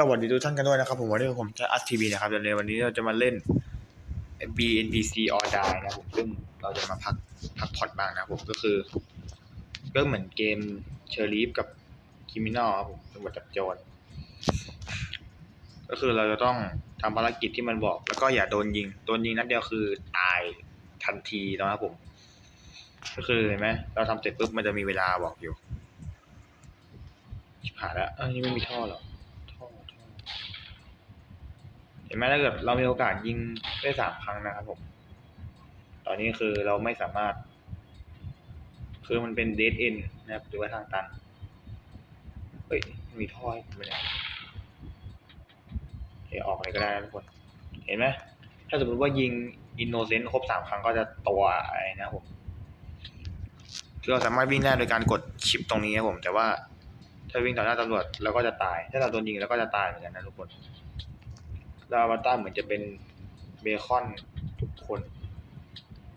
สวัสดีทุกท่านกันด้วยนะครับ ผมวันนี้ผมจะอัดทีวีนะครับในวันนี้เราจะมาเล่น BNPC or Die นะครับผมซึ่งเราจะมาพักพักพอดบ้างนะครับผมก็คือ ก็เหมือนเกมเชอร์ลีฟกับคิมินอลครับผมตำรวจจับโจรก็คือเราจะต้องทำภารกิจที่มันบอก แล้วก็อย่าโดนยิง โดนยิงนัดเดียวคือตายทันทีนะครับผม ก็คือเห็นไหมเราทำเสร็จปุ๊บมันจะมีเวลาบอกอยู่ชิบหายแล้วอ้ยนี่ไม่มีท่อหรอ เห็นไหมถ้าเกิดเรามีโอกาสยิงได้สามครั้งนะครับผม ตอนนี้คือเราไม่สามารถ คือมันเป็นเด d เอนนะครับหรือว่าทางตัน เฮ้ย มีท่อให้ผมไมเนี่ยเดี๋ยวออกอะไรก็ได้นะทุกคน เห็นไหมถ้าสมมติว่ายิงอินโนเซนต์ครบสามครั้งก็จะตัวอะไรนะครับผมคือเราสามารถวิ่งได้โดยการกดชิปตรงนี้ครับผม แต่ว่าถ้าวิ่งต่อหน้าตำรวจเราก็จะตาย ถ้าเราโดนยิงเราก็จะตายเหมือนกันนะทุกคน เราอวตารเหมือนจะเป็นเบคอนทุกคน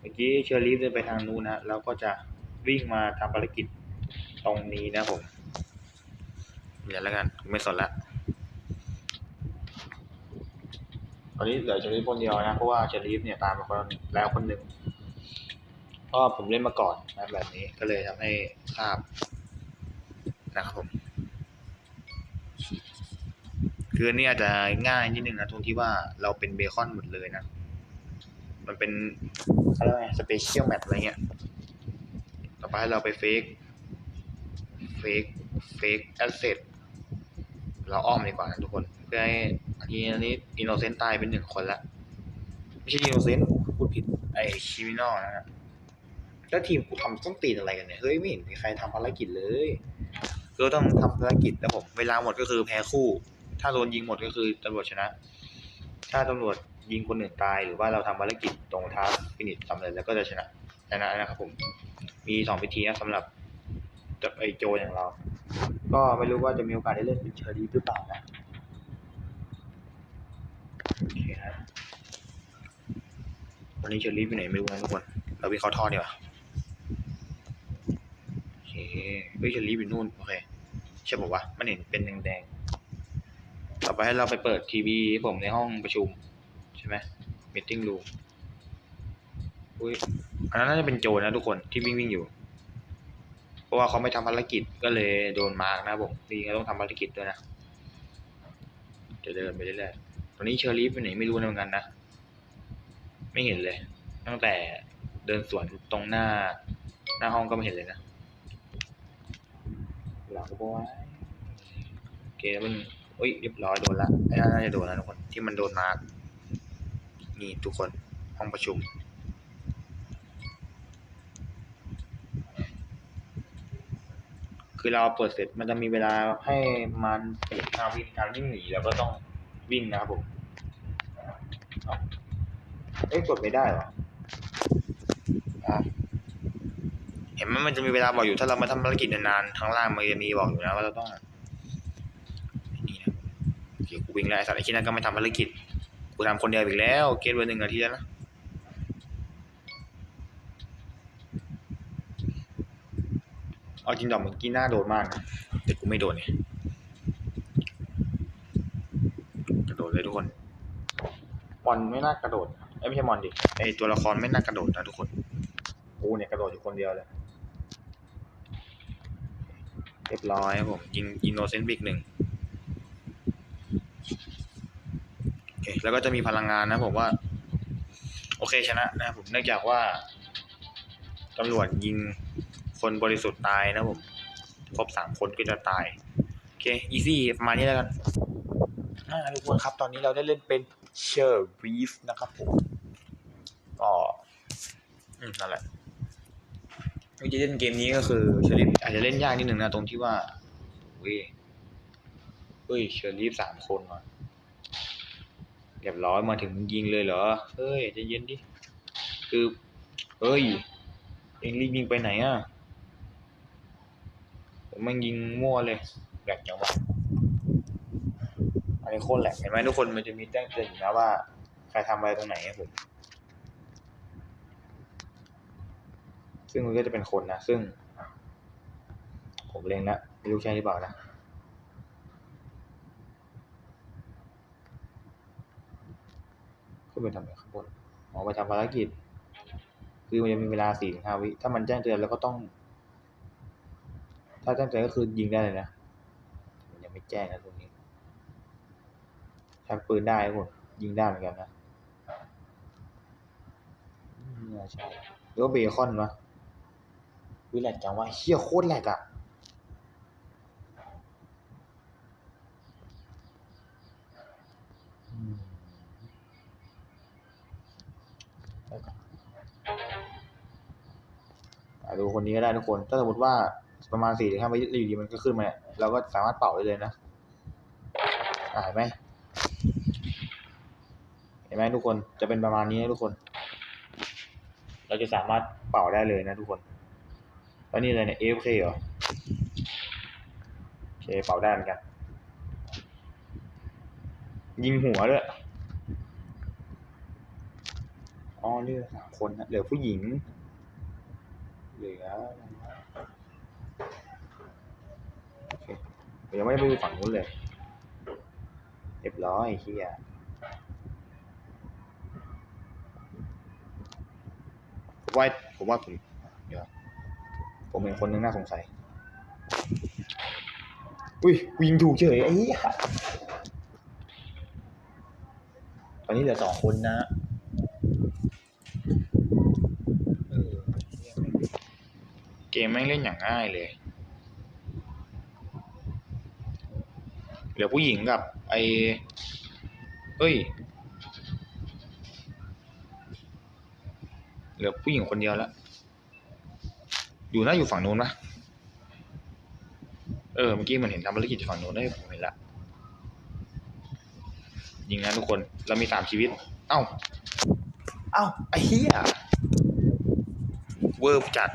เมื่อกี้เชอร์ลีฟเดินไปทางนู้นนะเราก็จะวิ่งมาทำภารกิจตรงนี้นะผมเดี๋ยวแล้วกันไม่สนละตอนนี้เหลือเชอร์ลีฟคนเดียวนะ เพราะว่าเชอร์ลีฟเนี่ยตามมาคนแล้วคนหนึ่งเพราะผมเล่นมาก่อนนะแบบนี้ก็เลยทำให้ทราบนะครับผม คืออันนี้อาจจะง่ายนิดนึงนะตรงที่ว่าเราเป็นเบคอนหมดเลยนะ มันเป็นอะไรสเปเชียลแมทอะไรเงี้ย ต่อไปเราไปเฟกเฟกเฟกแอสเซทเราอ้อมดีกว่านะทุกคน เพื่อให้อันนี้อันนี้อินโนเซนต์ตายเป็นหนึ่งคนละ ไม่ใช่อินโนเซนต์พูดผิดไอคิมินอลนะฮะแล้วทีมกูทำต้องตีนอะไรกันเนี่ย เฮ้ย ไม่เห็นมีใครทำภารกิจเลยก็ต้องทำภารกิจแล้วผม เวลาหมดก็คือแพ้คู่ ถ้าโดนยิงหมดก็คือตำรวจชนะ ถ้าตำรวจยิงคนอื่นตาย หรือว่าเราทำภารกิจตรงท้าฟินิชสำเร็จแล้วก็จะชนะชนะนะครับผม มีสองวิธีนะสำหรับจะไอโจอย่างเรา ก็ไม่รู้ว่าจะมีโอกาสได้เล่นเป็นเชอร์ลีฟหรือเปล่านะโอเคนะวันนี้เชอร์ลีฟไปไหนไม่รู้นะทุกคน เราวิ่งเข้าท่อดีกว่าโอเคเฮ้ยเชอร์ลีฟอยู่นู่นโอเคใช่ป่าวะมันเห็นเป็นแดงๆ ต่อไปให้เราไปเปิดทีวีผมในห้องประชุม ใช่ไหมมิทติ้งรูมอุ้ยอันนั้นน่าจะเป็นโจรนะทุกคนที่วิ่งวิ่งอยู่ เพราะว่าเขาไม่ทำภารกิจก็เลยโดนมาร์กนะผมจริงๆก็ต้องทำภารกิจด้วยนะจะเดินไปเรื่อยๆตอนนี้เชอร์ลีฟไปไหนไม่รู้นะเหมือนกันนะไม่เห็นเลย ตั้งแต่เดินสวนตรงหน้า หน้าห้องก็ไม่เห็นเลยนะหลังก็บอกว่าโอเคมัน อุ้ยเรียบร้อยโดนละน่าจะโดนแล้วทุกคนที่มันโดนมาร์กนี่ทุกคนห้องประชุม คือเราเปิดเสร็จมันจะมีเวลาให้มันเปลี่ยนทางวิ่งการวิ่งหนีแล้วก็ต้องวิ่งนะครับผมเอ้ยกดไม่ได้หรอเห็นไหมมันจะมีเวลาบอกอยู่ถ้าเรามาทำภารกิจนานๆข้างล่างมันจะมีบอกอยู่นะว่าเราต้อง วิ่งแล้วไอ้สัตว์ไอ้ที่นั่นก็ไม่ทำภารกิจกูทำคนเดียวอีกแล้วเกณฑ์เบอร์หนึ่งนาทีแล้วนะเอาจริงดอกเมื่อกี้หน้าโดนมากนะแต่กูไม่โดนเนี่ยกระโดดเลยทุกคนมอนไม่น่ากระโดดไอ้ยไม่ใช่มอนดิไอตัวละครไม่น่ากระโดดนะทุกคนกูเนี่ยกระโดดอยู่คนเดียวเลยเรียบร้อยครับผมยิงอินโนเซนต์บิกหนึ่งโอเค แล้วก็จะมีพลังงานนะผมว่า โอเคชนะนะครับผมเนื่องจากว่าตำรวจยิงคนบริสุทธิ์ตายนะผมครบสามคนก็จะตาย โอเคอีซี่ประมาณนี้แล้วกันอ่าทุกคนครับ ตอนนี้เราได้เล่นเป็นเชอร์รีฟนะครับผมก็อืมนั่นแหละวิธีเล่นเกมนี้ก็คือเชอร์รีฟอาจจะเล่นยากนิดหนึ่งนะตรงที่ว่าเว้ยเฮ้ยเชอร์รีฟสามคนว่ะ เรียบร้อยมาถึงมึงยิงเลยเหรอเฮ้ยใจะเย็นดิ คือเฮ้ย เองรีบยิงไปไหนอะมันยิงมั่วเลยแหลกจังวะอันนี้โคตรแหลกเห็นไหมทุกคนมันจะมีแจ้งเตือนอยู่นะว่า ใครทำอะไรตรงไหนครับผม ซึ่งมันก็จะเป็นคนนะ ซึ่ง ผมเล็งแล้วไม่รู้ใช่หรือเปล่านะ ไปทำอะไรข้างบนอ๋อไปทำภารกิจ คือมันจะมีเวลาสี่ถึงห้าวิ ถ้ามันแจ้งเตือนแล้วก็ต้อง ถ้าแจ้งเตือนก็คือยิงได้เลยนะ มันยังไม่แจ้งนะตรงนี้ใช้ปืนได้ครับผมยิงได้เหมือนกันนะใช่หรือว่าเบคอนวะวิแลกจังว่าเฮียโคตรแหลกอะอืมไปก่อนอะ ดูคนนี้ก็ได้ทุกคน ถ้าสมมติว่าประมาณสี่ถึงห้าวิอยู่ดีมันก็ขึ้นมาเราก็สามารถเป่าได้เลยนะอ่าเห็นไหมเห็นไหมทุกคนจะเป็นประมาณนี้นะทุกคน เราจะสามารถเป่าได้เลยนะทุกคนแล้วนี่อะไรเนี่ย AFK เหรอโอเคเป่าได้เหมือนกัน ยิงหัวด้วย อ๋อเหลือสามคนนะเหลือผู้หญิง เหลือโอเคยังไม่ได้ไปดูฝั่งนู้นเลยเรียบร้อยเฮียผมว่าผมว่าผมเดี๋ยวผมเห็นคนนึงน่าสงสัย อุ้ยกูยิงถูกเฉยไอ้ตอนนี้เหลือสองคนนะเออ เกมแม่งเล่นอย่างง่ายเลยเหลือผู้หญิงกับไอเฮ้ยเหลือผู้หญิงคนเดียวแล้ว อยู่น่าอยู่ฝั่งนู้นปะเออ เมื่อกี้มันเห็นทำภารกิจฝั่งนู้นได้ผมเห็นละ ยิงนะทุกคน เรามีสามชีวิต เอ้า เอ้า ไอ้เหี้ย เวิร์บจัด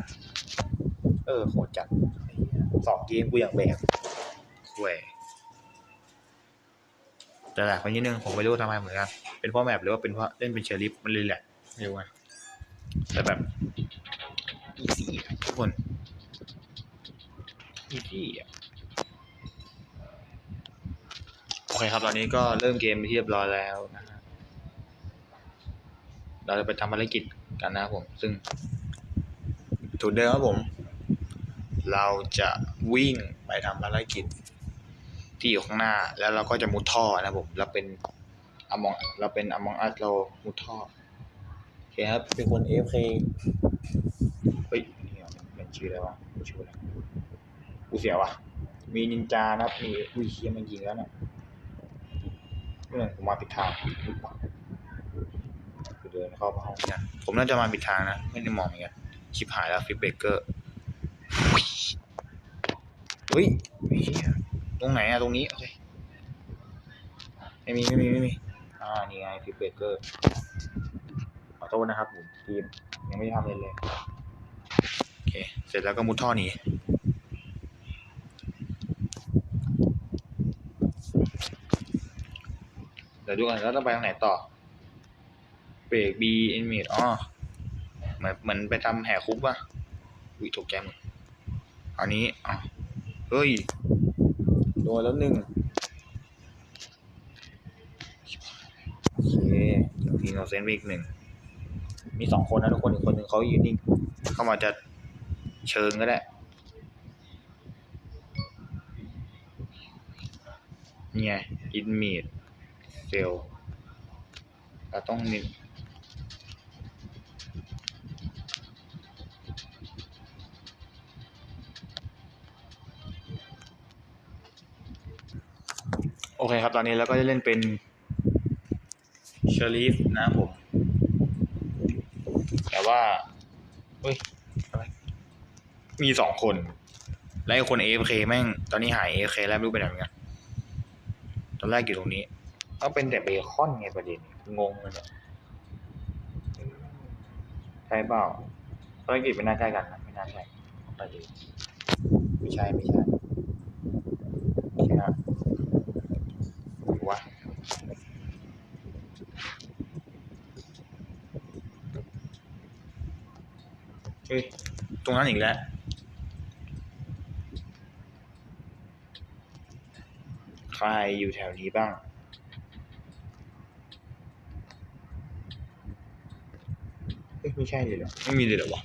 เออโหดจัดไอ้เหี้ยสองเกมกูอย่างแบกคุยแต่แหละคนนิดนึงผมไม่รู้ทำไมเหมือนกันเป็นเพราะแมปหรือว่าเป็นเพราะเล่นเป็นเชอริฟมันเลยแหละไม่รู้ไงแต่แบบอีซี่อะทุกคนอีซี่อะโอเคครับตอนนี้ก็เริ่มเกมไปนที่เรียบร้อยแล้วนะฮะเราจะไปทำภารกิจกันนะครับผม ซึ่งถูกเดิมครับผม เราจะวิ่งไปทำภารกิจที่อยู่ข้างหน้าแล้วเราก็จะมุดท่อนะผมเราเป็นอมองเราเป็นอมองอัสเรามุดท่อโอเคครับเป็นคน AFK เคเฮ้ยนี่มันมันชื่ออะไรวะชื่ออะไรกูเสียวะมีนินจานะครับมีอุ้ยเฮียมันยิงแล้วเนี่ยเมื่อผมมาผิดทางเปล่าคือเดินเข้าห้องนี่ยผมน่าจะมาผิดทางนะ ไม่ได้มองอย่างเงี้ยชิบหายแล้วฟิปเบเกอร์ เฮ้ยตรงไหนอะตรงนี้โอเคไม่มีไม่มีไม่มีอ่านี่ไงฟิปเบเกอร์ขอโทษนะครับผมทีมยังไม่ได้ทำอะไรเลยโอเคเสร็จแล้วก็มุดท่อหนีเดี๋ยวดูกันแล้วต้องไปทางไหนต่อเบรกบีเอ็นมีดอ๋อเหมือนเหมือนไปทำแหกคุกป่ะอุ้ยตกใจหมด อันนี้อ๋อเฮ้ย โดนแล้วหนึ่งโอเคยิงทีโนเซนต์ไปอีกหนึ่ง มีสองคนนะทุกคนอีกคนหนึ่งเขายืนนิ่ง เข้ามาจะเชิงก็ได้ เนี่ไงอินมีดเซลเราต้องนิ โอเคครับ ตอนนี้เราก็จะเล่นเป็นเชอรีฟนะผม แต่ว่าเฮ้ยอะไรมีสองคน แล้วไอ้คน AFK แม่ง ตอนนี้หาย AFK แล้วไม่รู้ไปไหนเหมือนกันตอนแรกอยู่ตรงนี้ ก็เป็นแต่เบคอนไงประเด็น งงเลยเนี่ยใช่เปล่าภารกิจไม่น่าใช่กันนะไม่น่าใช่ประเด็นไม่ใช่ไม่ใช่ไม่ใช่นะว่า เฮ้ยตรงนั้นอีกแล้วใครอยู่แถวนี้บ้าง ไม่ใช่เลยเหรอ ไม่มีเลยเหรอวะ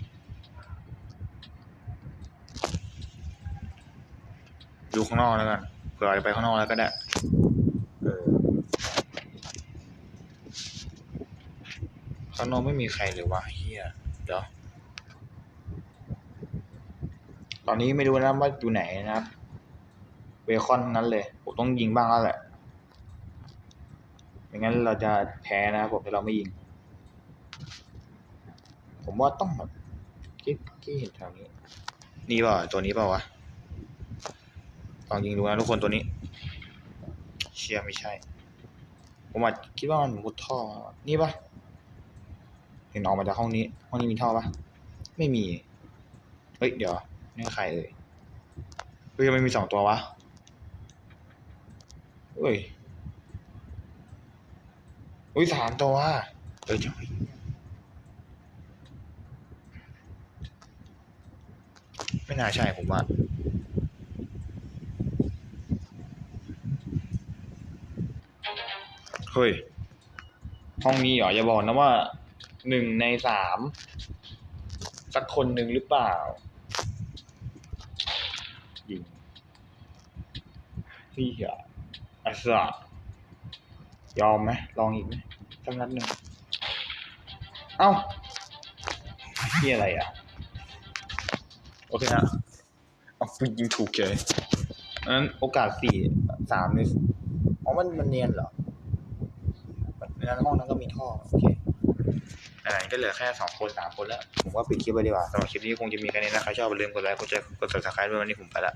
ดูข้างนอกแล้วกันเผื่อจะไปข้างนอกแล้วก็ได้เออข้างนอกไม่มีใครเลยวะเฮียเดี๋ยว ต อนนี้ไม่รู้นะว่าอยู่ไหนนะครับเบคอนนั้นเลย ผมต้องยิงบ้างแล้วแหละไม่งั้นเราจะแพ้นะครับผมถ้าเราไม่ยิง ผมว่าต้องแบบที่ที่เห็นแถวนี้ นี่เปล่าตัวนี้เปล่าวะลองยิงดูนะทุกคนตัวนี้ เชียร์ไม่ใช่ ผมอาจคิดว่ามันมุดท่อ นี่ปะเห็นออกมาจากห้องนี้ ห้องนี้มีท่อปะไม่มี เฮ้ย เดี๋ยว นี่ใครเอ่ยเฮ้ยทำไมมีสองตัววะเฮ้ยอุ้ยสามตัวเฮ้ยเจ้าไม่น่าใช่ผมว่าเฮ้ย ห้องนี้เหรออย่าบอกนะว่าหนึ่งในสามสักคนหนึ่งหรือเปล่า ยิง พี่อะอาสะยอมไหมลองอีกไหมสักนัดหนึ่งเอ้าพี่อะไรอะ โอเคนะเอาไปยิงถูกเลยอันนั้นโอกาสสี่สามนี่อ๋อมันมันเนียนเหรอในนั้นห้องนั้นก็มีท่อ โอเคอ่าก็เหลือแค่สองคนสามคนแล้ว ผมว่าปิดคลิปไปดีกว่าสำหรับคลิปนี้คงจะมีแค่นี้นะใครชอบอย่าลืมกดไลค์กดแชร์กด subscribe ด้วยวันนี้ผมไปละ